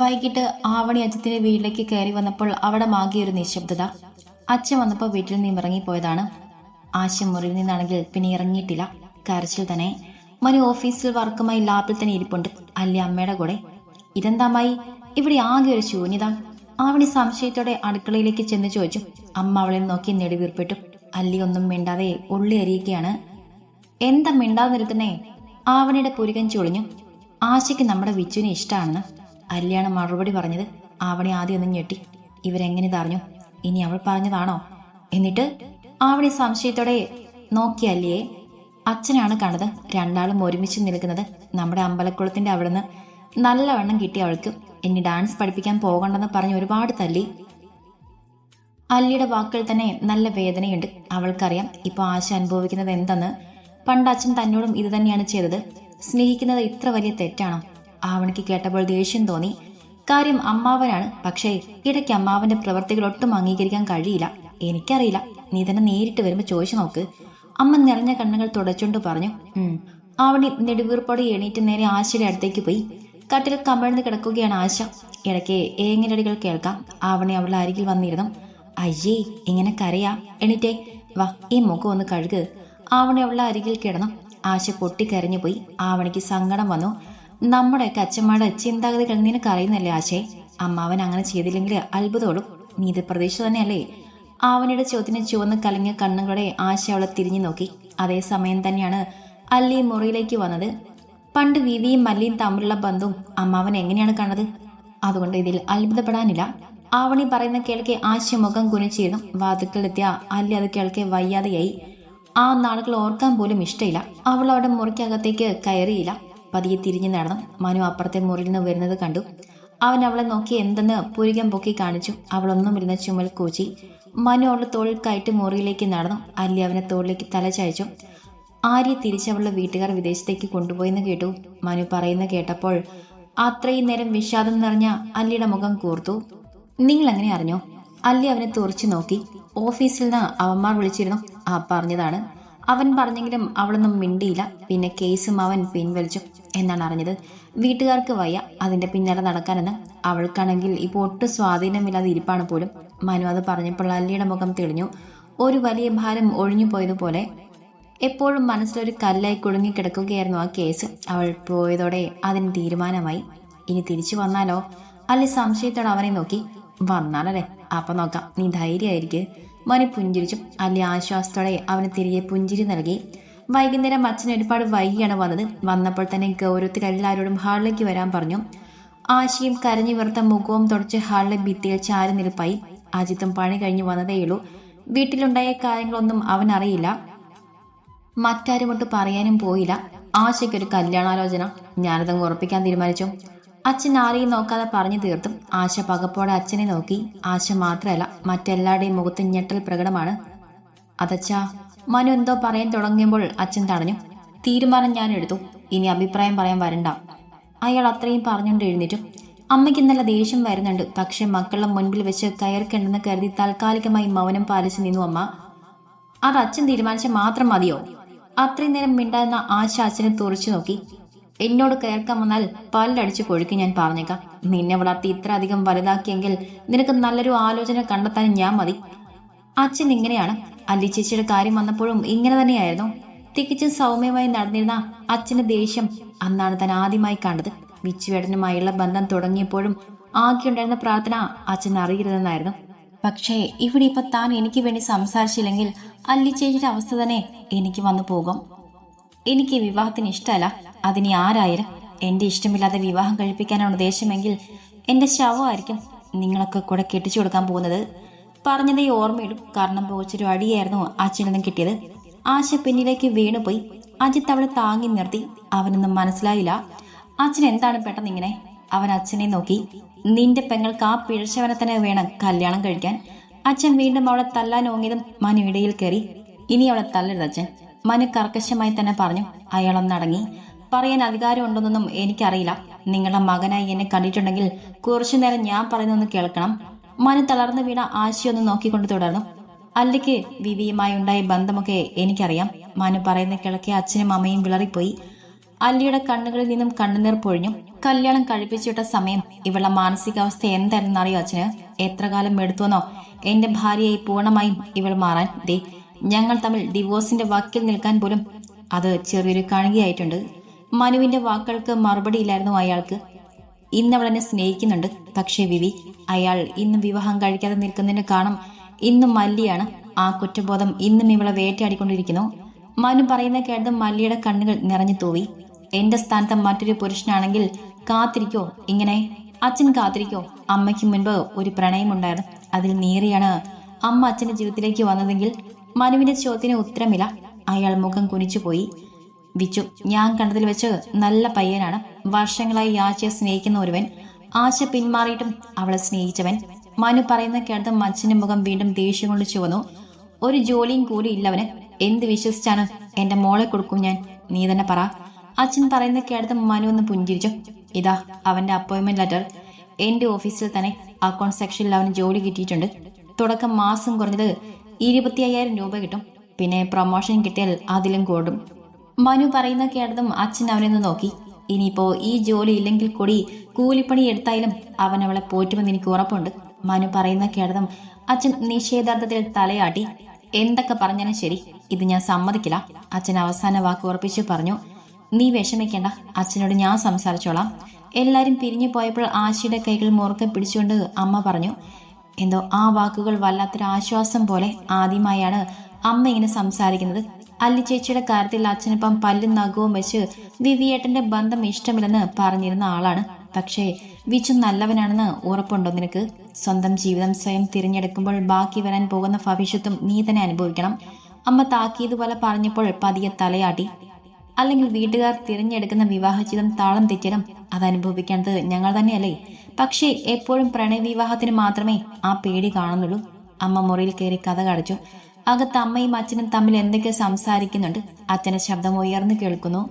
വൈകിട്ട് ആവണി അച്ഛത്തിന്റെ വീട്ടിലേക്ക് കയറി വന്നപ്പോൾ അവിടെ മാകിയൊരു നിശബ്ദത. അച്ഛൻ വന്നപ്പോൾ വീട്ടിൽ നിന്ന് ഇറങ്ങിപ്പോയതാണ്. ആശം മുറിയിൽ നിന്നാണെങ്കിൽ പിന്നെ ഇറങ്ങിയിട്ടില്ല. കരച്ചിൽ തന്നെ. മനു ഓഫീസിൽ വർക്കുമായി ലാബിൽ തന്നെ ഇരിപ്പുണ്ട്. അല്ലെ അമ്മയുടെ കൂടെ? ഇതെന്താമായി? ഇവിടെ ആകെ ഒരു ശൂന്യത. ആവണി സംശയത്തോടെ അടുക്കളയിലേക്ക് ചെന്ന് ചോദിച്ചു. അമ്മ അവളെ നോക്കി നെടുവീർപ്പിട്ടു അല്ലി ഒന്നും മിണ്ടാതെ ഉള്ളി അരിയുകയാണ്. എന്താ മിണ്ടാതെ നിൽക്കുന്നേ ആവണിയുടെ പുരുകൻ ചൊളിഞ്ഞു. ആശയ്ക്ക് നമ്മുടെ വിച്ചുവിനെ ഇഷ്ടമാണെന്ന് അല്ലിയാണ് മറുപടി പറഞ്ഞത്. ആവണി ആദ്യം ഒന്ന് ഞെട്ടി. ഇവരെങ്ങനെ ഇതറിഞ്ഞു ഇനി അവൾ പറഞ്ഞതാണോ? എന്നിട്ട് ആവണി സംശയത്തോടെ നോക്കി അല്ലിയെ അച്ഛനാണ് കണ്ടത്. രണ്ടാളും ഒരുമിച്ച് നിൽക്കുന്നത് നമ്മുടെ അമ്പലക്കുളത്തിന്റെ അവിടുന്ന്. നല്ലവണ്ണം കിട്ടി അവൾക്ക്. ഇനി ഡാൻസ് പഠിപ്പിക്കാൻ പോകണ്ടെന്ന് പറഞ്ഞ് ഒരുപാട് തല്ലി. അല്ലിയുടെ വാക്കുകൾ തന്നെ നല്ല വേദനയുണ്ട്. അവൾക്കറിയാം ഇപ്പോൾ ആശ അനുഭവിക്കുന്നത് എന്തെന്ന്. പണ്ട് അച്ഛൻ തന്നോടും ഇത് തന്നെയാണ് ചെയ്തത്. സ്നേഹിക്കുന്നത് ഇത്ര വലിയ തെറ്റാണോ? ആവണിക്ക് കേട്ടപ്പോൾ ദേഷ്യം തോന്നി. കാര്യം അമ്മാവനാണ്. പക്ഷേ ഇടയ്ക്ക് അമ്മാവന്റെ പ്രവർത്തികൾ ഒട്ടും അംഗീകരിക്കാൻ കഴിയില്ല. എനിക്കറിയില്ല. നീ തന്നെ നേരിട്ട് വരുമ്പോൾ ചോദിച്ചു നോക്ക്. അമ്മ നിറഞ്ഞ കണ്ണുകൾ തുടച്ചുകൊണ്ട് പറഞ്ഞു ആവണി നെടുവീർപ്പോടെ എണീറ്റ് നേരെ ആശയുടെ അടുത്തേക്ക് പോയി. കട്ടിൽ കമഴ്ന്ന് കിടക്കുകയാണ് ആശ. ഇടയ്ക്ക് ഏങ്ങനടികൾ കേൾക്കാം. ആവണി അവളുടെ അരികിൽ വന്നിരുന്നു. അയ്യേ ഇങ്ങനെ കരയാ. എണീറ്റേ. വാ ഈ മുഖം ഒന്ന് കഴുക്. ആവണി അവളുടെ അരികിൽ കിടന്നു. ആശ പൊട്ടിക്കരഞ്ഞു പോയി. ആവണിക്ക് സങ്കടം വന്നു. നമ്മുടെയൊക്കെ അച്ഛന്മാരുടെ ചിന്താഗതികൾ നിനക്ക് അറിയുന്നല്ലേ ആശേ? അമ്മാവൻ അങ്ങനെ ചെയ്തില്ലെങ്കിൽ അത്ഭുതോടും നീ പ്രതീക്ഷ തന്നെയല്ലേ? ആവണിയുടെ ചോദ്യത്തിന് ചുവന്ന് കലങ്ങിയ കണ്ണുകളോടെ ആശ അവളെ തിരിഞ്ഞു നോക്കി. അതേസമയം തന്നെയാണ് അല്ലി മുറിയിലേക്ക് വന്നത്. പണ്ട് വിവിയും മല്ലിയും തമ്മിലുള്ള ബന്ധവും അമ്മാവൻ എങ്ങനെയാണ് കണ്ടത്? അതുകൊണ്ട് ഇതിൽ അത്ഭുതപ്പെടാനില്ല. ആവണി പറയുന്ന കേൾക്കെ ആശ മുഖം കുനിച്ചിരുന്നു. വാതുക്കളിലെത്തിയ അല്ലി അത് കേൾക്കെ വയ്യാതെയായി. ആ നാളുകൾ ഓർക്കാൻ പോലും ഇഷ്ടമില്ല അവൾ അവിടെ മുറിക്കകത്തേക്ക് കയറിയില്ല. പതിയെ തിരിഞ്ഞു നടന്നു. മനു അപ്പുറത്തെ മുറിയിൽ നിന്ന് വരുന്നത് കണ്ടു. അവൻ അവളെ നോക്കി എന്തെന്ന് പുരികം പൊക്കി കാണിച്ചു. അവളൊന്നുമിരുന്ന ചുമൽ കൂച്ചി. മനു അവളുടെ തോളിൽ കയറ്റി മുറിയിലേക്ക് നടന്നു. അല്ലി അവനെ തോളിലേക്ക് തല ചായച്ചു. ആര്യ തിരിച്ചവളുടെ വീട്ടുകാർ വിദേശത്തേക്ക് കൊണ്ടുപോയെന്ന് കേട്ടു. മനു പറയുന്ന കേട്ടപ്പോൾ അത്രയും നേരം വിഷാദം നിറഞ്ഞ അല്ലിയുടെ മുഖം കൂർത്തു. നിങ്ങൾ അങ്ങനെ അറിഞ്ഞോ? അല്ലി അവനെ തുറച്ചു നോക്കി. ഓഫീസിൽ നിന്ന് അവന്മാർ വിളിച്ചിരുന്നു ആ പറഞ്ഞതാണ്. അവൻ പറഞ്ഞെങ്കിലും അവളൊന്നും മിണ്ടിയില്ല. പിന്നെ കേസും അവൻ പിൻവലിച്ചു. എന്നാണ് അറിഞ്ഞത്. വീട്ടുകാർക്ക് വയ്യ അതിന്റെ പിന്നാലെ നടക്കാനെന്ന്. അവൾക്കാണെങ്കിൽ ഇപ്പോൾ ഒട്ടും സ്വാധീനമില്ലാതെ ഇരിപ്പാണ് പോലും. മനു അത് പറഞ്ഞപ്പോൾ അല്ലിയുടെ മുഖം തെളിഞ്ഞു. ഒരു വലിയ ഭാരം ഒഴിഞ്ഞു പോയതുപോലെ എപ്പോഴും മനസ്സിലൊരു കല്ലായി കുടുങ്ങിക്കിടക്കുകയായിരുന്നു ആ കേസ്. അവൾ പോയതോടെ അതിന് തീരുമാനമായി. ഇനി തിരിച്ചു വന്നാലോ? അല്ലി സംശയത്തോടെ അവനെ നോക്കി. വന്നാലല്ലേ? അപ്പൊ നോക്കാം. നീ ധൈര്യമായിരിക്കും. മനു പുഞ്ചിരിച്ചു. അല്ലി ആശ്വാസത്തോടെ അവന് തിരികെ പുഞ്ചിരി നൽകി. വൈകുന്നേരം അച്ഛൻ ഒരുപാട് വൈകിയാണ് വന്നത്. വന്നപ്പോൾ തന്നെ ഗൗരവത്തിൽ എല്ലാവരോടും ഹാളിലേക്ക് വരാൻ പറഞ്ഞു. ആശയും കരഞ്ഞു വെറുത്ത മുഖവും തുടച്ച് ഹാളിലെ ഭിത്തിയിൽ ചാരി നിൽപ്പായി. അജിത്തും പണി കഴിഞ്ഞു വന്നതേയുള്ളൂ വീട്ടിലുണ്ടായ കാര്യങ്ങളൊന്നും അവൻ അറിയില്ല. മറ്റാരുമൊട്ട് പറയാനും പോയില്ല. ആശയ്ക്കൊരു കല്യാണാലോചന. ഞാനതങ്ങ് ഉറപ്പിക്കാൻ തീരുമാനിച്ചു. അച്ഛൻ ആരെയും നോക്കാതെ പറഞ്ഞു തീർത്തും. ആശ പകപ്പോടെ അച്ഛനെ നോക്കി. ആശ മാത്രമല്ല മറ്റെല്ലാവരുടെയും മുഖത്ത് ഞെട്ടൽ പ്രകടമാണ്. അതച്ഛാ മനു എന്തോ പറയാൻ തുടങ്ങിയപ്പോൾ അച്ഛൻ തടഞ്ഞു. തീരുമാനം ഞാൻ എടുത്തു. ഇനി അഭിപ്രായം പറയാൻ വരണ്ട. അയാൾ അത്രയും പറഞ്ഞുകൊണ്ട് എഴുന്നേറ്റു. അമ്മയ്ക്ക് ഇന്നലെ ദേഷ്യം വരുന്നുണ്ട്. പക്ഷെ മക്കളുടെ മുൻപിൽ വെച്ച് കയർക്കണ്ടെന്ന് കരുതി താൽക്കാലികമായി മൗനം പാലിച്ചു നിന്നു അമ്മ. അത് അച്ഛൻ തീരുമാനിച്ച മാത്രം മതിയോ? അത്രയും നേരം മിണ്ടായിരുന്ന ആശ അച്ഛനെ തുറച്ചു നോക്കി. എന്നോട് കയർക്കാൻ വന്നാൽ പല്ലടിച്ച് കൊഴുക്കി ഞാൻ പറഞ്ഞേക്കാം. നിന്നെ വളർത്തി ഇത്ര അധികം വലുതാക്കിയെങ്കിൽ നിനക്ക് നല്ലൊരു ആലോചന കണ്ടെത്താൻ ഞാൻ മതി. അച്ഛൻ ഇങ്ങനെയാണ് അല്ലി ചേച്ചിയുടെ കാര്യം വന്നപ്പോഴും ഇങ്ങനെ തന്നെയായിരുന്നു. തികച്ചും സൗമ്യമായി നടന്നിരുന്ന അച്ഛന്റെ ദേഷ്യം അന്നാണ് താൻ ആദ്യമായി കണ്ടത്. വിച്ചുവേടനുമായുള്ള ബന്ധം തുടങ്ങിയപ്പോഴും ആകെയുണ്ടായിരുന്ന പ്രാർത്ഥന അച്ഛൻ അറിയരുതെന്നായിരുന്നു. പക്ഷേ ഇവിടെ ഇപ്പൊ താൻ എനിക്ക് വേണ്ടി സംസാരിച്ചില്ലെങ്കിൽ അല്ലി ചേച്ചിയുടെ അവസ്ഥ തന്നെ എനിക്ക് വന്നു പോകും. എനിക്ക് വിവാഹത്തിന് ഇഷ്ടമല്ല. അതിനി ആരായാലും എന്റെ ഇഷ്ടമില്ലാതെ വിവാഹം കഴിപ്പിക്കാനാണ് ഉദ്ദേശമെങ്കിൽ എന്റെ ശവമായിരിക്കും നിങ്ങളൊക്കെ കൂടെ കെട്ടിച്ചു കൊടുക്കാൻ പോകുന്നത്. പറഞ്ഞതേ ഓർമ്മയിടും കാരണം പോച്ചൊരു അടിയായിരുന്നു അച്ഛനിൽ നിന്നും കിട്ടിയത്. ആശ പിന്നിലേക്ക് വീണുപോയി. അജിത്ത് അവളെ താങ്ങി നിർത്തി. അവനൊന്നും മനസ്സിലായില്ല. അച്ഛൻ എന്താണ് പെട്ടെന്ന് ഇങ്ങനെ? അവൻ അച്ഛനെ നോക്കി. നിന്റെ പെങ്ങൾക്ക് ആ പിഴച്ചവനെ തന്നെ വേണം കല്യാണം കഴിക്കാൻ. അച്ഛൻ വീണ്ടും അവളെ തല്ലാൻ ഓങ്ങിയതും മനു ഇടയിൽ കയറി. ഇനി അവളെ തല്ലരുത് അച്ഛൻ. മനു കർക്കശമായി തന്നെ പറഞ്ഞു. അയാളൊന്നടങ്ങി പറയാൻ അധികാരമുണ്ടെന്നൊന്നും എനിക്കറിയില്ല. നിങ്ങളുടെ മകനായി എന്നെ കണ്ടിട്ടുണ്ടെങ്കിൽ കുറച്ചു നേരം ഞാൻ പറയുന്നൊന്ന് കേൾക്കണം. മനു തളർന്നു വീണ ആശയൊന്ന് നോക്കിക്കൊണ്ട് തുടർന്നു. അല്ലയ്ക്ക് വിവിയുമായി ഉണ്ടായ ബന്ധമൊക്കെ എനിക്കറിയാം. മനു പറയുന്ന കിളക്കെ അച്ഛനും അമ്മയും വിളറിപ്പോയി. അല്ലിയുടെ കണ്ണുകളിൽ നിന്നും കണ്ണുനീർ പൊഴിഞ്ഞു. കല്യാണം കഴിപ്പിച്ചിട്ട സമയം ഇവളുടെ മാനസികാവസ്ഥ എന്തായിരുന്നറിയോ അച്ഛന്? എത്ര കാലം എടുത്തുവെന്നോ? എന്റെ ഭാര്യയെ പൂർണമായും ഇവൾ മാറാൻ. ദേ ഞങ്ങൾ തമ്മിൽ ഡിവോഴ്സിന്റെ വാക്കിൽ നിൽക്കാൻ പോലും അത് ചെറിയൊരു കണികയായിട്ടുണ്ട്. മനുവിന്റെ വാക്കുകൾക്ക് മറുപടിയില്ലായിരുന്നു അയാൾക്ക്. ഇന്ന് അവൾ എന്നെ സ്നേഹിക്കുന്നുണ്ട്. പക്ഷേ വിവി അയാൾ ഇന്നും വിവാഹം കഴിക്കാതെ നിൽക്കുന്നതിന് കാണും. ഇന്നും മല്ലിയാണ് ആ കുറ്റബോധം ഇന്നും ഇവളെ വേട്ടയാടിക്കൊണ്ടിരിക്കുന്നു. മനു പറയുന്ന കേട്ട് മല്ലിയുടെ കണ്ണുകൾ നിറഞ്ഞു തൂവി. എന്റെ സ്ഥാനത്ത് മറ്റൊരു പുരുഷനാണെങ്കിൽ കാത്തിരിക്കോ? ഇങ്ങനെ. അച്ഛൻ കാത്തിരിക്കോ? അമ്മയ്ക്ക് മുൻപ് ഒരു പ്രണയമുണ്ടായിരുന്നു. അതിൽ നീറിയാണ് അമ്മ അച്ഛന്റെ ജീവിതത്തിലേക്ക് വന്നതെങ്കിൽ മനുവിന്റെ ചോദ്യത്തിന് ഉത്തരമില്ല. അയാൾ മുഖം കുനിച്ചുപോയി. വിച്ചു. ഞാൻ കണ്ടതിൽ വെച്ച് നല്ല പയ്യനാണ്. വർഷങ്ങളായി ആശയെ സ്നേഹിക്കുന്ന ഒരുവൻ. ആശ പിന്മാറിയിട്ടും അവളെ സ്നേഹിച്ചവൻ. മനു പറയുന്ന കേട്ട് മച്ചിന്റെ മുഖം വീണ്ടും ദേഷ്യം കൊണ്ട് ചുവന്നു. ഒരു ജോലിയും കൂടി ഇല്ലവന്. എന്ത് വിശ്വസിച്ചാണ് എന്റെ മോളെ കൊടുക്കും ഞാൻ? നീ തന്നെ പറ. അച്ഛൻ പറയുന്ന കേട്ട് മനു ഒന്ന് പുഞ്ചിരിച്ചു. ഇതാ അവന്റെ അപ്പോയിന്റ്മെന്റ് ലെറ്റർ എന്റെ ഓഫീസിൽ തന്നെ അക്കൗണ്ട് സെക്ഷനിൽ അവന് ജോലി കിട്ടിയിട്ടുണ്ട്. തുടക്കം മാസം കുറഞ്ഞത് ഇരുപത്തി അയ്യായിരം രൂപ കിട്ടും. പിന്നെ പ്രൊമോഷൻ കിട്ടിയാൽ അതിലും കൂടും. മനു പറയുന്ന കേട്ടതും അച്ഛൻ അവനെ നോക്കി. ഇനിയിപ്പോ ഈ ജോലി ഇല്ലെങ്കിൽ കൂടി കൂലിപ്പണി എടുത്തായാലും അവൻ അവളെ പോറ്റുമെന്ന് എനിക്ക് ഉറപ്പുണ്ട്. മനു പറയുന്ന കേട്ടതും അച്ഛൻ നിഷേധാർത്ഥത്തിൽ തലയാട്ടി. എന്തൊക്കെ പറഞ്ഞാലും ശരി. ഇത് ഞാൻ സമ്മതിക്കില്ല. അച്ഛൻ അവസാന വാക്ക് ഉറപ്പിച്ചു പറഞ്ഞു. നീ വിഷമിക്കേണ്ട. അച്ഛനോട് ഞാൻ സംസാരിച്ചോളാം. എല്ലാരും പിരിഞ്ഞു പോയപ്പോൾ ആശയുടെ കൈകൾ മുറുക്കെ പിടിച്ചുകൊണ്ട് അമ്മ പറഞ്ഞു. എന്തോ ആ വാക്കുകൾ വല്ലാത്തൊരു ആശ്വാസം പോലെ ആദ്യമായാണ് അമ്മ ഇങ്ങനെ സംസാരിക്കുന്നത്. അല്ലി ചേച്ചിയുടെ കാര്യത്തിൽ അച്ഛനൊപ്പം പല്ലും നഖവും വെച്ച് വിവിയേട്ടന്റെ ബന്ധം ഇഷ്ടമില്ലെന്ന് പറഞ്ഞിരുന്ന ആളാണ്. പക്ഷേ വിച്ചു നല്ലവനാണെന്ന് ഉറപ്പുണ്ടോ നിനക്ക്? സ്വന്തം ജീവിതം സ്വയം തിരഞ്ഞെടുക്കുമ്പോൾ ബാക്കി വരാൻ പോകുന്ന ഭവിഷ്യത്തും നീ തന്നെ അനുഭവിക്കണം. അമ്മ താക്കിയത് പോലെ പറഞ്ഞപ്പോൾ പതിയെ തലയാട്ടി. അല്ലെങ്കിൽ വീട്ടുകാർ തിരഞ്ഞെടുക്കുന്ന വിവാഹജീവിതം താളം തെറ്റിയാലും അത് അനുഭവിക്കേണ്ടത് ഞങ്ങൾ തന്നെയല്ലേ? പക്ഷേ എപ്പോഴും പ്രണയവിവാഹത്തിന് മാത്രമേ ആ പേടി കാണുന്നുള്ളൂ. അമ്മ മുറിയിൽ കയറി കഥ കടച്ചു. അകത്ത് അമ്മയും അച്ഛനും തമ്മിൽ എന്തൊക്കെ സംസാരിക്കുന്നുണ്ട്? അച്ഛന്റെ ശബ്ദം ഉയർന്നു കേൾക്കുന്നു.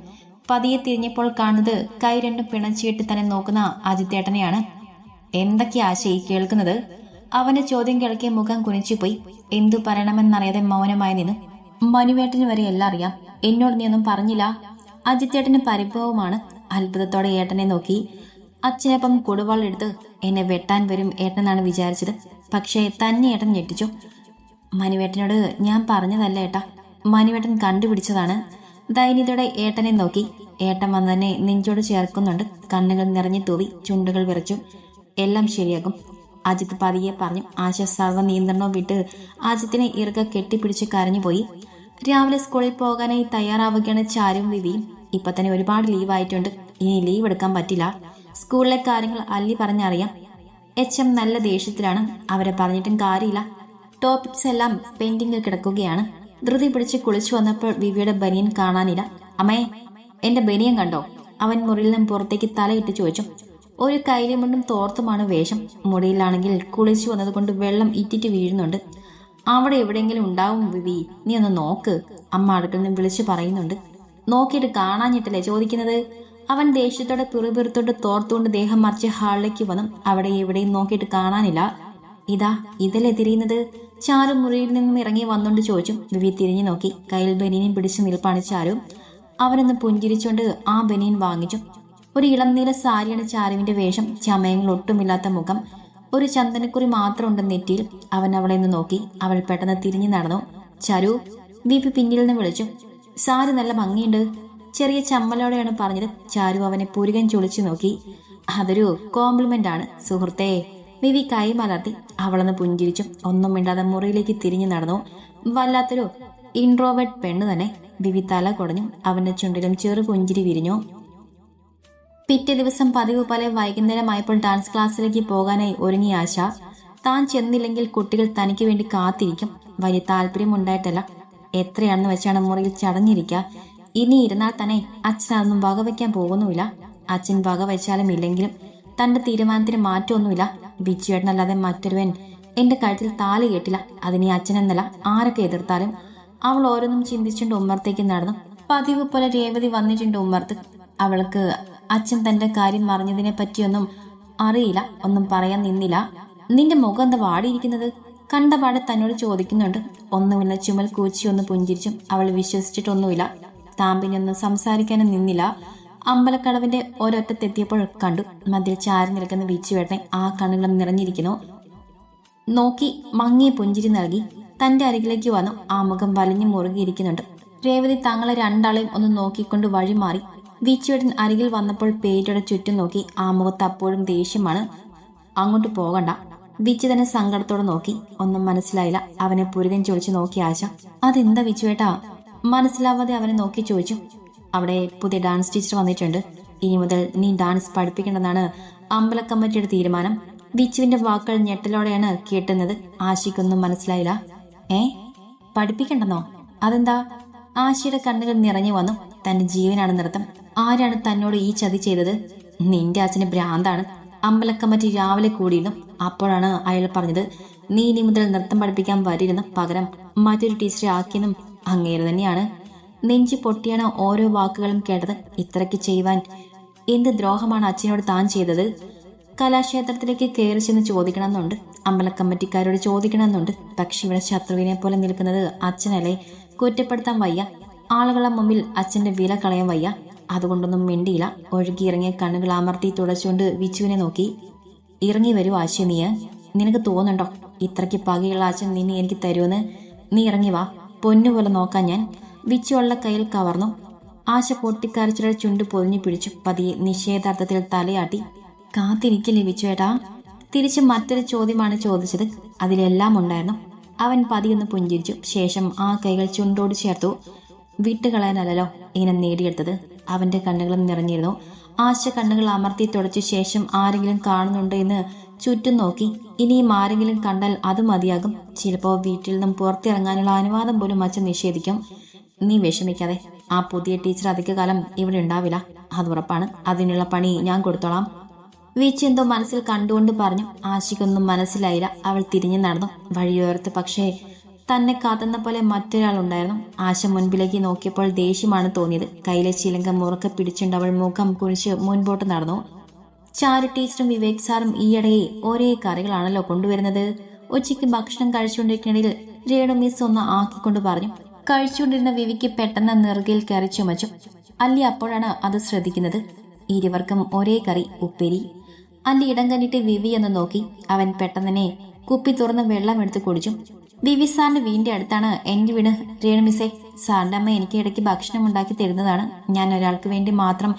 പതിയെ തിരിഞ്ഞപ്പോൾ കാണുന്നത് കൈ രണ്ടും പിണച്ചിയിട്ട് തന്നെ നോക്കുന്ന അജിത്തേട്ടനെയാണ്. എന്തൊക്കെയാ ആശയി കേൾക്കുന്നത്? അവന്റെ ചോദ്യം കേൾക്കിയ മുഖം കുനിച്ചുപോയി. എന്തു പറയണമെന്നറിയാതെ മൗനമായി നിന്നു. മനുവേട്ടന് വരെ എല്ലാം അറിയാം. എന്നോട് ഒന്നും പറഞ്ഞില്ല? അജിത്തേട്ടന് പരിഭവമാണ്. അത്ഭുതത്തോടെ ഏട്ടനെ നോക്കി. അച്ഛനപ്പം കൊടുവാളെടുത്ത് എന്നെ വെട്ടാൻ വരും ഏട്ടനെന്നാണ് വിചാരിച്ചത്. പക്ഷേ തന്നെ ഏട്ടൻ ഞെട്ടിച്ചു. മനുവേട്ടനോട് ഞാൻ പറഞ്ഞതല്ല ഏട്ടാ. മനുവേട്ടൻ കണ്ടുപിടിച്ചതാണ്. ദൈനിതയുടെ ഏട്ടനെ നോക്കി. ഏട്ടൻ വന്നതിനെ നെഞ്ചോട് ചേർക്കുന്നുണ്ട്. കണ്ണുകൾ നിറഞ്ഞു തൂവി ചുണ്ടുകൾ വിറച്ചു എല്ലാം ശരിയാകും അജിത്ത് പതിയെ പറഞ്ഞു ആശ സർവ നിയന്ത്രണവും വിട്ട് അജിത്തിനെ ഇറുക കെട്ടിപ്പിടിച്ച് കരഞ്ഞുപോയി രാവിലെ സ്കൂളിൽ പോകാനായി തയ്യാറാവുകയാണ് ചാരും വിവിയും. ഇപ്പൊ തന്നെ ഒരുപാട് ലീവ് ആയിട്ടുണ്ട്. ഇനി ലീവ് എടുക്കാൻ പറ്റില്ല. സ്കൂളിലെ കാര്യങ്ങൾ അല്ലി പറഞ്ഞറിയാം. എച്ച് എം നല്ല ദേഷ്യത്തിലാണ്. അവരെ പറഞ്ഞിട്ടും കാര്യമില്ല. ടോപ്പിക്സ് എല്ലാം പെയിന്റിങ്ങിൽ കിടക്കുകയാണ്. ധൃതി പിടിച്ച് കുളിച്ചു വന്നപ്പോൾ വിവിയുടെ ബനിയൻ കാണാനില്ല. അമ്മേ എന്റെ ബനിയൻ കണ്ടോ? അവൻ മുറിയിൽ നിന്നും പുറത്തേക്ക് തലയിട്ട് ചോദിച്ചു. ഒരു കൈലിമുണ്ടും തോർത്തുമാണ് വേഷം. മുടിയിലാണെങ്കിൽ കുളിച്ചു വന്നതുകൊണ്ട് വെള്ളം ഇറ്റിറ്റ് വീഴുന്നുണ്ട്. അവിടെ എവിടെയെങ്കിലും ഉണ്ടാവും വിവി. നീ ഒന്ന് നോക്ക്. അമ്മ അടുക്കളിൽ നിന്ന് വിളിച്ചു പറയുന്നുണ്ട്. നോക്കിയിട്ട് കാണാഞ്ഞിട്ടല്ലേ ചോദിക്കുന്നത്? അവൻ ദേഷ്യത്തോടെ പിറുപിറുത്തോട്ട് തോർത്തുകൊണ്ട് ദേഹം മറിച്ച് ഹാളിലേക്ക് വന്നു. അവിടെ എവിടെയും നോക്കിയിട്ട് കാണാനില്ല. ഇതാ ഇതല്ലേ തിരിയുന്നത് ചാരു മുറിയിൽ നിന്നും ഇറങ്ങി വന്നുകൊണ്ട് ചോദിച്ചു. വിവി തിരിഞ്ഞു നോക്കി. കയ്യിൽ ബനീനും പിടിച്ചു നിൽപ്പാണ് ചാരു. അവനൊന്ന് പുഞ്ചിരിച്ചുകൊണ്ട് ആ ബനീൻ വാങ്ങിച്ചു. ഒരു ഇളം നീല സാരിയാണ് ചാരുവിന്റെ വേഷം. ചമയങ്ങൾ ഒട്ടുമില്ലാത്ത മുഖം. ഒരു ചന്ദനക്കുറി മാത്രം ഉണ്ട് നെറ്റിയിൽ. അവൻ അവളെ നിന്ന് നോക്കി. അവൾ പെട്ടെന്ന് തിരിഞ്ഞു നടന്നു. ചരു വിപി പിന്നിൽ നിന്ന് വിളിച്ചു. സാരി നല്ല ഭംഗിയുണ്ട്. ചെറിയ ചമ്മലോടെയാണ് പറഞ്ഞത്. ചാരു അവനെ പുരുകൻ ചൊളിച്ചു നോക്കി. അതൊരു കോംപ്ലിമെന്റ് ആണ് സുഹൃത്തേ വിവി കൈ മലർത്തി അവളൊന്ന് പുഞ്ചിരിച്ചു ഒന്നും മിണ്ടാതെ മുറിയിലേക്ക് തിരിഞ്ഞു നടന്നു. വല്ലാത്തൊരു ഇൻട്രോവേർട്ട് പെണ്ണ് തന്നെ വിവി തല കുടഞ്ഞു അവന്റെ ചുണ്ടിലും ചെറു പുഞ്ചിരി വിരിഞ്ഞു. പിറ്റേ ദിവസം പതിവ് പോലെ വൈകുന്നേരമായപ്പോൾ ഡാൻസ് ക്ലാസ്സിലേക്ക് പോകാനായി ഒരുങ്ങി ആശ താൻ ചെന്നില്ലെങ്കിൽ കുട്ടികൾ തനിക്ക് വേണ്ടി കാത്തിരിക്കും. വലിയ താല്പര്യമുണ്ടായിട്ടല്ല. എത്രയാണെന്ന് വെച്ചാണ് മുറിയിൽ ചടഞ്ഞിരിക്കുക ഇനി ഇരുന്നാൽ തന്നെ അച്ഛൻ അതൊന്നും വകവയ്ക്കാൻ പോകുന്നുമില്ല. അച്ഛൻ വകവെച്ചാലും ഇല്ലെങ്കിലും തന്റെ തീരുമാനത്തിന് മാറ്റമൊന്നുമില്ല. ബിച്ചുവേട്ടനല്ലാതെ മറ്റൊരുവൻ എന്റെ കഴുത്തിൽ താലി കേട്ടില്ല. അതിനി അച്ഛനെന്നല്ല ആരൊക്കെ എതിർത്താലും അവൾ ഓരോന്നും ചിന്തിച്ചുകൊണ്ട് ഉമ്മർത്തേക്ക് നടന്നു. പതിവ് പോലെ രേവതി വന്നിട്ടുണ്ട് ഉമ്മർത്ത് അവൾക്ക് അച്ഛൻ തന്റെ കാര്യം മറിഞ്ഞതിനെ പറ്റിയൊന്നും അറിയില്ല. ഒന്നും പറയാൻ നിന്നില്ല. നിന്റെ മുഖം എന്താ വാടിയിരിക്കുന്നത്? കണ്ടപാടെ തന്നോട് ചോദിക്കുന്നുണ്ട്. ഒന്നുമില്ല ചുമൽ കൂച്ചി ഒന്ന് പുഞ്ചിരിച്ചും അവൾ വിശ്വസിച്ചിട്ടൊന്നുമില്ല. താമ്പിനൊന്നും സംസാരിക്കാനും നിന്നില്ല. അമ്പലക്കടവിന്റെ ഒരൊറ്റത്തെത്തിയപ്പോൾ കണ്ടു. മതിൽ ചാരി നിൽക്കുന്ന വിച്ചുവേട്ടനെ ആ കണ്ണുകളും നിറഞ്ഞിരിക്കുന്നു. നോക്കി മങ്ങിയ പുഞ്ചിരി നൽകി തന്റെ അരികിലേക്ക് വന്നു. ആ മുഖം വലിഞ്ഞു മുറുകിയിരിക്കുന്നുണ്ട്. രേവതി തങ്ങളെ രണ്ടാളെയും ഒന്ന് നോക്കിക്കൊണ്ട് വഴി മാറി. വിച്ചുവേട്ടൻ അരികിൽ വന്നപ്പോൾ പേരുടെ ചുറ്റും നോക്കി. ആ മുഖത്ത് അപ്പോഴും ദേഷ്യമാണ്. അങ്ങോട്ട് പോകണ്ട. വിച്ചു തന്നെ സങ്കടത്തോടെ നോക്കി. ഒന്നും മനസ്സിലായില്ല. അവനെ പുരുകൻ ചൊളിച്ചു നോക്കി ആശ അതെന്താ വിച്ചുവേട്ടാ മനസ്സിലാവാതെ അവനെ നോക്കി ചോദിച്ചു. അവിടെ പുതിയ ഡാൻസ് ടീച്ചർ വന്നിട്ടുണ്ട്. ഇനി മുതൽ നീ ഡാൻസ് പഠിപ്പിക്കേണ്ടെന്നാണ് അമ്പല കമ്മിറ്റിയുടെ തീരുമാനം. വിച്ചുവിന്റെ വാക്കുകൾ ഞെട്ടലോടെയാണ് കേട്ടുന്നത്. ആശിക്കൊന്നും മനസ്സിലായില്ല. ഏ? പഠിപ്പിക്കണ്ടെന്നോ? അതെന്താ? ആശയുടെ കണ്ണുകൾ നിറഞ്ഞു വന്നു. തന്റെ ജീവനാണ് നൃത്തം. ആരാണ് തന്നോട് ഈ ചതി ചെയ്തത്? നിന്റെ അച്ഛന് ഭ്രാന്താണ്. അമ്പലക്കമ്മറ്റി രാവിലെ കൂടിയിരുന്നു. അപ്പോഴാണ് അയാൾ പറഞ്ഞത് നീ ഇനി മുതൽ നൃത്തം പഠിപ്പിക്കാൻ വരില്ലെന്നും പകരം മറ്റൊരു ടീച്ചറെ ആക്കിയെന്നും അങ്ങേര് തന്നെയാണ്. നെഞ്ചു പൊട്ടിയാണ് ഓരോ വാക്കുകളും കേട്ടത്. ഇത്രയ്ക്ക് ചെയ്യുവാൻ എന്ത് ദ്രോഹമാണ് അച്ഛനോട് താൻ ചെയ്തത്? കലാക്ഷേത്രത്തിലേക്ക് കയറി ചെന്ന് ചോദിക്കണമെന്നുണ്ട്. അമ്പലക്കമ്മറ്റിക്കാരോട് ചോദിക്കണമെന്നുണ്ട്. പക്ഷെ ഇവിടെ ശത്രുവിനെ പോലെ നിൽക്കുന്നത് അച്ഛനല്ലേ? കുറ്റപ്പെടുത്താൻ വയ്യ. ആളുകളെ മുമ്പിൽ അച്ഛന്റെ വില കളയാൻ വയ്യ. അതുകൊണ്ടൊന്നും മിണ്ടിയില്ല. ഒഴുകിയിറങ്ങിയ കണ്ണുകൾ അമർത്തി തുടച്ചുകൊണ്ട് വിച്ചുവിനെ നോക്കി. ഇറങ്ങി വരൂ ആശയ നീ. നിനക്ക് തോന്നുന്നുണ്ടോ? ഇത്രയ്ക്ക് പകയുള്ള അച്ഛൻ നിന്നെ എനിക്ക് തരുമെന്ന്? നീ ഇറങ്ങി വാ. പൊന്നുപോലെ നോക്കാൻ ഞാൻ. വിച്ചുവള്ള കയ്യിൽ കവർന്നു. ആശ പൊട്ടിക്കരച്ചിലെ ചുണ്ട് പൊതിഞ്ഞു പിടിച്ചു. പതിയെ നിഷേധാർത്ഥത്തിൽ തലയാട്ടി കാത്തിരിക്കില്ലേ വിച്ചുവേട്ടാ? തിരിച്ച് മറ്റൊരു ചോദ്യമാണ് ചോദിച്ചത്. അതിലെല്ലാം ഉണ്ടായിരുന്നു. അവൻ പതിയൊന്ന് പുഞ്ചിരിച്ചു. ശേഷം ആ കൈകൾ ചുണ്ടോട് ചേർത്തു. വിട്ടുകളയാനല്ലോ ഇങ്ങനെ നേടിയെടുത്തത്. അവന്റെ കണ്ണുകളും നിറഞ്ഞിരുന്നു. ആശ കണ്ണുകൾ അമർത്തി തുടച്ച. ശേഷം ആരെങ്കിലും കാണുന്നുണ്ടോ എന്ന് ചുറ്റും നോക്കി. ഇനിയും ആരെങ്കിലും കണ്ടാൽ അത് മതിയാകും. ചിലപ്പോൾ വീട്ടിൽ നിന്നും പുറത്തിറങ്ങാനുള്ള അനുവാദം പോലും അച്ഛൻ നിഷേധിക്കും. നീ വിഷമിക്കാതെ. ആ പുതിയ ടീച്ചർ അധികകാലം ഇവിടെ ഉണ്ടാവില്ല. അത് ഉറപ്പാണ്. അതിനുള്ള പണി ഞാൻ കൊടുത്തോളാം. വീച്ച് എന്തോ മനസ്സിൽ കണ്ടുകൊണ്ട് പറഞ്ഞു. ആശിക്കൊന്നും മനസ്സിലായില്ല. അവൾ തിരിഞ്ഞു നടന്നു. വഴിയോരത്ത് പക്ഷേ തന്നെ കാത്തുന്ന പോലെ മറ്റൊരാളുണ്ടായിരുന്നു ആശ മുൻപിലേക്ക് നോക്കിയപ്പോൾ ദേഷ്യമാണ് തോന്നിയത്. കയ്യിലെ ചിലങ്ക മുറുക്കെ പിടിച്ചുകൊണ്ട് അവൾ മുഖം കുഴിച്ച് മുൻപോട്ട് നടന്നു. ചാരു ടീച്ചറും വിവേക് സാറും ഈയിടയെ ഒരേ കറികളാണല്ലോ കൊണ്ടുവരുന്നത്? ഉച്ചയ്ക്ക് ഭക്ഷണം കഴിച്ചുകൊണ്ടിരിക്കുന്നതിൽ രേണു മിസ് ഒന്ന് ആക്കിക്കൊണ്ട് പറഞ്ഞു. കഴിച്ചുകൊണ്ടിരുന്ന വിവിക്ക് പെട്ടെന്ന് നെറുകയിൽ കയറി ചുമച്ചു. അല്ലി അപ്പോഴാണ് അത് ശ്രദ്ധിക്കുന്നത്. ഇരുവർക്കും ഒരേ കറി ഉപ്പേരി. അല്ലി ഇടം കണ്ടിട്ട് വിവി എന്ന് നോക്കി. അവൻ പെട്ടെന്നെ കുപ്പി തുറന്ന് വെള്ളം എടുത്ത് കുടിച്ചു. വിവി സാറിന്റെ വീടിന്റെ അടുത്താണ്. എന്റെ വീട്. രേണു മിസ്സേ സാറിന്റെ അമ്മ എനിക്ക് ഇടയ്ക്ക് ഭക്ഷണം ഉണ്ടാക്കി തരുന്നതാണ്. ഞാൻ ഒരാൾക്ക് വേണ്ടി മാത്രം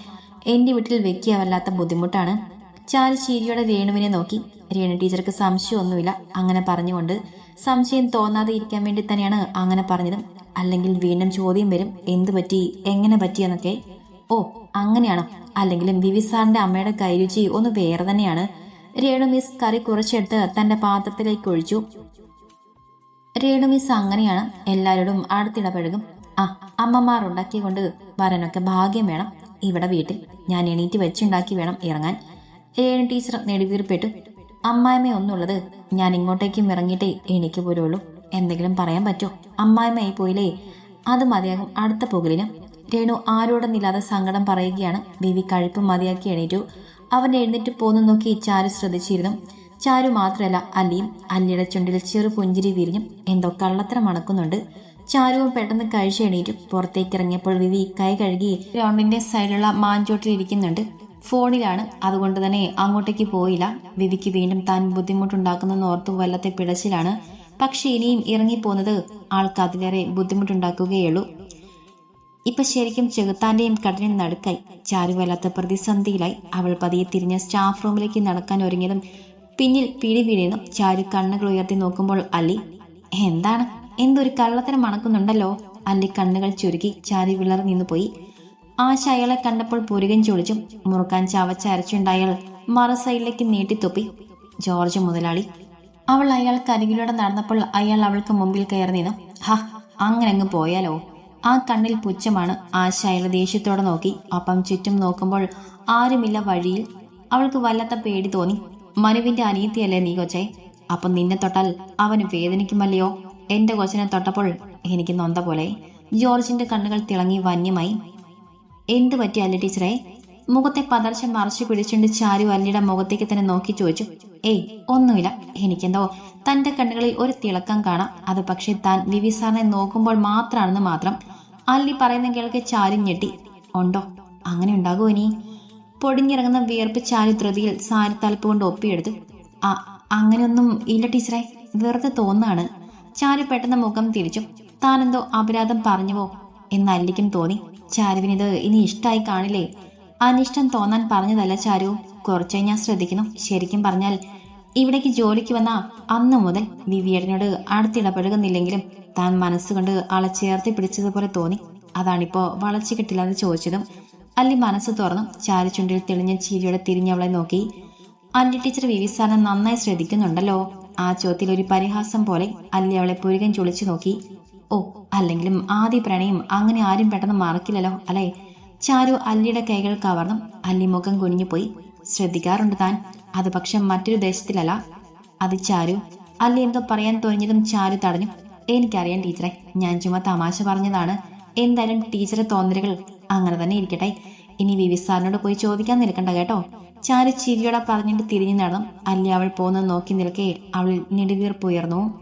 എന്റെ വീട്ടിൽ വെക്കുക വല്ലാത്ത ബുദ്ധിമുട്ടാണ്. ചാരു ചീരിയോടെ രേണുവിനെ നോക്കി. രേണു ടീച്ചർക്ക് സംശയമൊന്നുമില്ല. അങ്ങനെ പറഞ്ഞുകൊണ്ട് സംശയം തോന്നാതെ ഇരിക്കാൻ വേണ്ടി തന്നെയാണ് അങ്ങനെ പറഞ്ഞത്. അല്ലെങ്കിൽ വീണ്ടും ചോദ്യം വരും എന്തു പറ്റി? എങ്ങനെ പറ്റിയെന്നൊക്കെ ഓ അങ്ങനെയാണോ? അല്ലെങ്കിലും വിവി സാറിന്റെ അമ്മയുടെ കൈരുചി ഒന്ന് വേറെ തന്നെയാണ്. രേണു മിസ് കറി കുറച്ചെടുത്ത് തന്റെ പാത്രത്തിലേക്ക് ഒഴിച്ചു. രേണു മിസ് അങ്ങനെയാണ്. എല്ലാവരോടും അടുത്തിടപഴകും. ആ അമ്മമാർ ഉണ്ടാക്കിയ കൊണ്ട് വരാനൊക്കെ ഭാഗ്യം വേണം. ഇവിടെ വീട്ടിൽ ഞാൻ എണീറ്റ് വെച്ചുണ്ടാക്കി വേണം ഇറങ്ങാൻ. രേണു ടീച്ചർ നെടുവീർപ്പെട്ടു. അമ്മായിമ്മ ഒന്നുള്ളത് ഞാൻ ഇങ്ങോട്ടേക്കും ഇറങ്ങിയിട്ടേ എനിക്ക് പോലുള്ളൂ എന്തെങ്കിലും പറയാൻ പറ്റോ? അമ്മായിമ്മയായി പോയില്ലേ? അത് മതിയാകും. അടുത്ത പുകലിന്. രേണു ആരോടൊന്നില്ലാതെ സങ്കടം പറയുകയാണ്. ബിവി കഴിപ്പ് മതിയാക്കി എണീറ്റു. അവൻ എഴുന്നേറ്റ് പോന്നു നോക്കി ചാരു ശ്രദ്ധിച്ചിരുന്നു. ചാരു മാത്രമല്ല അല്ലിയും അല്ലിയുടെ ചുണ്ടിൽ ചെറു പുഞ്ചിരി വിരിഞ്ഞും. എന്തോ കള്ളത്തരം മണക്കുന്നുണ്ട് ചാരുവും പെട്ടെന്ന് കഴിച്ചെണീറ്റും പുറത്തേക്ക് ഇറങ്ങിയപ്പോൾ വിവി കൈ കഴുകി ഗ്രൗണ്ടിന്റെ സൈഡിലുള്ള മാഞ്ചോട്ടിൽ ഇരിക്കുന്നുണ്ട്. ഫോണിലാണ്. അതുകൊണ്ട് തന്നെ അങ്ങോട്ടേക്ക് പോയില്ല. വിവിക്ക് വീണ്ടും താൻ ബുദ്ധിമുട്ടുണ്ടാക്കുന്നെന്ന് ഓർത്ത് വല്ലത്തെ പിടച്ചിലാണ്. പക്ഷെ ഇനിയും ഇറങ്ങിപ്പോന്നത് ആൾക്ക് അതിലേറെ ബുദ്ധിമുട്ടുണ്ടാക്കുകയുള്ളൂ. ഇപ്പൊ ശരിക്കും ചെകുത്താന്റെയും കടലിനും നടുക്കായി. ചാരു വല്ലാത്ത പ്രതിസന്ധിയിലായി. അവൾ പതിയെ തിരിഞ്ഞ സ്റ്റാഫ് റൂമിലേക്ക് നടക്കാൻ ഒരുങ്ങിയതും പിന്നിൽ പിടി വീഴുന്നു ചാരു കണ്ണുകൾ ഉയർത്തി നോക്കുമ്പോൾ അല്ലി എന്താണ്? എന്തൊരു കള്ളത്തരം മണക്കുന്നുണ്ടല്ലോ? അല്ലി കണ്ണുകൾ ചുരുക്കി ചാരി വിളർ നിന്നുപോയി ആശ അയാളെ കണ്ടപ്പോൾ പുരുകൻ ചൊളിച്ചു മുറുക്കാൻ ചവച്ചരച്ചുണ്ടായാൽ മറ സൈഡിലേക്ക് നീട്ടിത്തൊപ്പി. ജോർജ് മുതലാളി അവൾ അയാൾക്ക് അരികിലൂടെ നടന്നപ്പോൾ അയാൾ അവൾക്ക് മുമ്പിൽ കയറി നിന്നു. ഹ അങ്ങനെ അങ്ങ് പോയാലോ? ആ കണ്ണിൽ പുച്ഛമാണ് ആശ ദേഷ്യത്തോടെ നോക്കി. അപ്പം ചുറ്റും നോക്കുമ്പോൾ ആരുമില്ല വഴിയിൽ. അവൾക്ക് വല്ലാത്ത പേടി തോന്നി. മനുവിന്റെ അനിയത്തിയല്ലേ നീ കൊച്ചേ? അപ്പം നിന്നെ തൊട്ടാൽ അവന് വേദനിക്കുമല്ലയോ? എന്റെ കൊച്ചിനെ തൊട്ടപ്പോൾ എനിക്ക് നൊന്ത പോലെ. ജോർജിന്റെ കണ്ണുകൾ തിളങ്ങി വന്യമായി. എന്തു പറ്റി അല്ല ടീച്ചറെ? മുഖത്തെ പതർച്ച മറച്ചു പിടിച്ചുകൊണ്ട് ചാരു അല്ലിയുടെ മുഖത്തേക്ക് തന്നെ നോക്കി ചോദിച്ചു. ഏയ് ഒന്നുമില്ല. എനിക്കെന്തോ തന്റെ കണ്ണുകളിൽ ഒരു തിളക്കം കാണാം. അത് പക്ഷെ താൻ വിവി സാറിനെ നോക്കുമ്പോൾ മാത്രമാണെന്ന് മാത്രം. അല്ലി പറയുന്ന കേൾക്ക് ചാരു ഞെട്ടി. ഉണ്ടോ? അങ്ങനെ ഉണ്ടാകുമോ ഇനി? പൊടിഞ്ഞിറങ്ങുന്ന വിയർപ്പ് ചാരു ധൃതിയിൽ സാരി തലപ്പ് കൊണ്ട് ഒപ്പിയെടുത്തു. ആ അങ്ങനെയൊന്നും ഇല്ല ടീച്ചറെ. വെറുതെ തോന്നാണ്. ചാരു പെട്ടെന്ന് മുഖം തിരിച്ചു. താനെന്തോ അപരാധം പറഞ്ഞുവോ? എന്ന് അല്ലിക്കും തോന്നി ചാരുവിനിത് ഇനി ഇഷ്ടമായി കാണില്ലേ? അനിഷ്ടം തോന്നാൻ പറഞ്ഞതല്ല ചാരു. കുറച്ച് ഞാൻ ശ്രദ്ധിക്കുന്നു ശരിക്കും പറഞ്ഞാൽ ഇവിടേക്ക് ജോലിക്ക് വന്ന അന്ന് മുതൽ വിവിയടനോട് അടുത്തിടപഴകുന്നില്ലെങ്കിലും താൻ മനസ്സുകൊണ്ട് ആളെ ചേർത്ത് പിടിച്ചതുപോലെ തോന്നി. അതാണിപ്പോ വളച്ചു കിട്ടില്ലാതെ ചോദിച്ചതും അല്ലി മനസ്സ് തുറന്നു ചാരിച്ചുണ്ടിൽ തെളിഞ്ഞ ചിരിയോടെ തിരിഞ്ഞവളെ നോക്കി. അല്ലി ടീച്ചർ വിവി സാറിനെ നന്നായി ശ്രദ്ധിക്കുന്നുണ്ടല്ലോ. ആ ചോദ്യത്തിൽ ഒരു പരിഹാസം പോലെ അല്ലി അവളെ പുരുകൻ ചുളിച്ചു നോക്കി. ഓ അല്ലെങ്കിലും ആദ്യ പ്രണയം അങ്ങനെ ആരും പെട്ടെന്ന് മറക്കില്ലല്ലോ അല്ലേ? ചാരു അല്ലിയുടെ കൈകൾ കവർന്നും. അല്ലി മുഖം കുനിഞ്ഞുപോയി ശ്രദ്ധിക്കാറുണ്ട് താൻ. അത് പക്ഷെ മറ്റൊരു ദേശത്തിലല്ല. അത് ചാരു. അല്ലി എന്തോ പറയാൻ തുനിഞ്ഞതും ചാരു തടഞ്ഞു. എനിക്കറിയാം ടീച്ചറെ ഞാൻ ചുമ്മാ തമാശ പറഞ്ഞതാണ്. എന്തായാലും ടീച്ചറെ തോന്നലുകൾ അങ്ങനെ തന്നെ ഇരിക്കട്ടെ. ഇനി വിവി സാറിനോട് പോയി ചോദിക്കാൻ നിൽക്കണ്ട കേട്ടോ. ചാരു ചിരിയോടെ പറഞ്ഞിട്ട് തിരിഞ്ഞു നടന്നു. അല്ലി അവൾ പോകുന്നത് നോക്കി നിൽക്കേ അവൾ നെടുവീർപ്പുയർന്നു